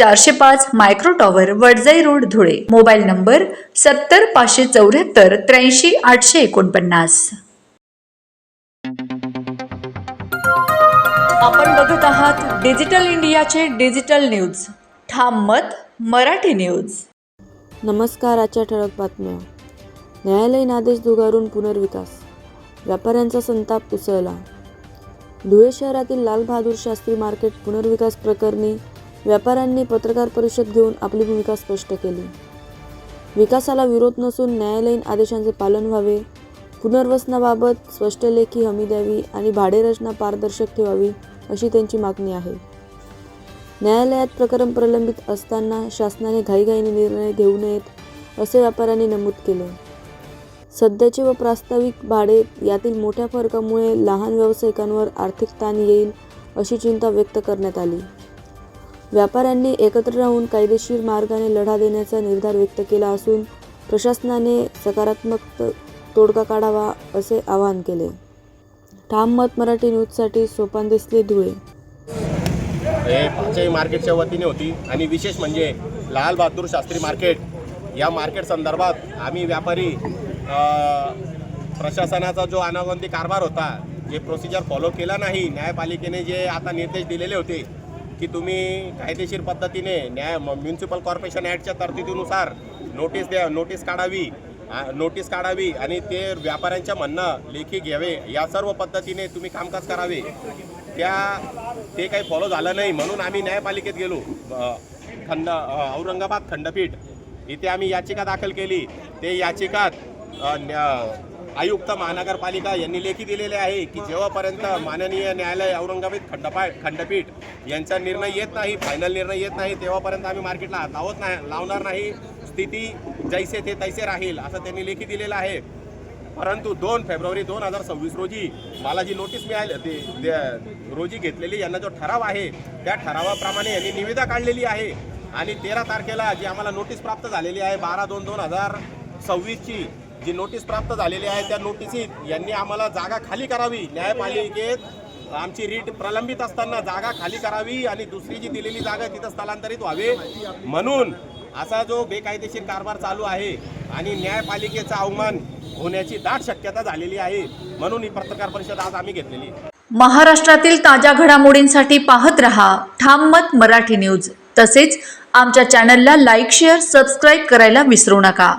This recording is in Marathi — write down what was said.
चारशे पाच micro tower Wadjai road Dhule. Mobile number सत्तर पाचशे चौऱ्याहत्तर त्र्याऐंशी आठशे एकोणपन्नास. आपण बघत आहात डिजिटल इंडियाचे डिजिटल न्यूज. ठाम मत मराठी न्यूज. नमस्कार आजच्या ठळक बातम्या. न्यायालयीन आदेश झुगारून पुनर्विकास. व्यापाऱ्यांचा संताप उसळला. धुळे शहरातील लाल बहादूर शास्त्री मार्केट पुनर्विकास प्रकरणी व्यापाऱ्यांनी पत्रकार परिषद घेऊन आपली भूमिका स्पष्ट केली. विकासाला विरोध नसून न्यायालयीन आदेशांचे पालन व्हावे पुनर्वसनाबाबत स्पष्ट लेखी हमी द्यावी आणि भाडेरचना पारदर्शक ठेवावी अशी त्यांची मागणी आहे. न्यायालयात प्रकरण प्रलंबित असताना शासनाने घाईघाईने निर्णय घेऊ नयेत असे व्यापाऱ्यांनी नमूद केले. सध्याचे व प्रास्ताविक भाडे यातील मोठ्या फरकामुळे लहान व्यावसायिकांवर आर्थिक ताण येईल अशी चिंता व्यक्त करण्यात आली. व्यापाऱ्यांनी एकत्र राहून कायदेशीर मार्गाने लढा देण्याचा निर्धार व्यक्त केला असून प्रशासनाने सकारात्मक तोडगा काढावा असे आवाहन केले. ठाम मत मराठी न्यूजसाठी सोपान दिसले धुळे. हे पाचही मार्केटच्या वतीने होती आणि विशेष म्हणजे लाल बहादूर शास्त्री मार्केट. या मार्केट संदर्भात आम्ही व्यापारी प्रशासनाचा जो अनागोंदी कारभार होता जे प्रोसिजर फॉलो केला नाही न्यायपालिकेने जे आता निर्देश दिलेले होते की तुम्ही कायदेशीर पद्धतीने न्याय म्युन्सिपल कॉर्पोरेशन ॲक्टच्या तरतुदीनुसार नोटीस द्या नोटीस काढावी नोटीस काढावी आणि ते व्यापाऱ्यांच्या म्हणणं लेखी घ्यावे. या सर्व पद्धतीने तुम्ही कामकाज करावे. त्या ते काही फॉलो झालं नाही म्हणून आम्ही न्यायपालिकेत गेलो. खंड औरंगाबाद खंडपीठ. इथे आम्ही याचिका दाखल केली. ते याचिकात न्या- आयुक्त महानगरपालिका यांनी लेखी दिलेले आहे की जेव्हापर्यंत माननीय न्यायालय औरंगाबाद खंडपा खंडपीठ यांचा निर्णय येत नाही फायनल निर्णय येत नाही तेव्हापर्यंत आम्ही मार्केटला लावत नाही लावणार नाही. स्थिती जैसे ते तैसे राहील असं त्यांनी लेखी दिलेलं आहे. परंतु दोन फेब्रुवारी दोन हजार सव्वीस रोजी मला जी नोटीस मिळाली ते ते- रोजी घेतलेली यांना जो ठराव आहे त्या ठरावाप्रमाणे यांनी निविदा काढलेली आहे. आणि तेरा तारखेला जी आम्हाला नोटीस प्राप्त झालेली आहे बारा दोन दोन हजार सव्वीसची जी नोटीस प्राप्त झालेली आहे त्या नोटिसीत यांनी आम्हाला जागा खाली करावी न्यायपालिकेत आमची रीट प्रलंबित असताना जागा खाली करावी आणि दुसरी जी दिलेली जागा तिथं स्थलांतरित व्हावे. म्हणून असा जो बेकायदेशीर कारभार चालू आहे आणि न्यायपालिकेचा अवमान होण्याची दाट शक्यता झालेली आहे म्हणून ही पत्रकार परिषद आज आम्ही घेतलेली महाराष्ट्रातील ताज्या घडामोडींसाठी पाहत रहा ठाम मत मराठी न्यूज. तसेच आमच्या चॅनलला लाईक शेअर सबस्क्राईब करायला विसरू नका.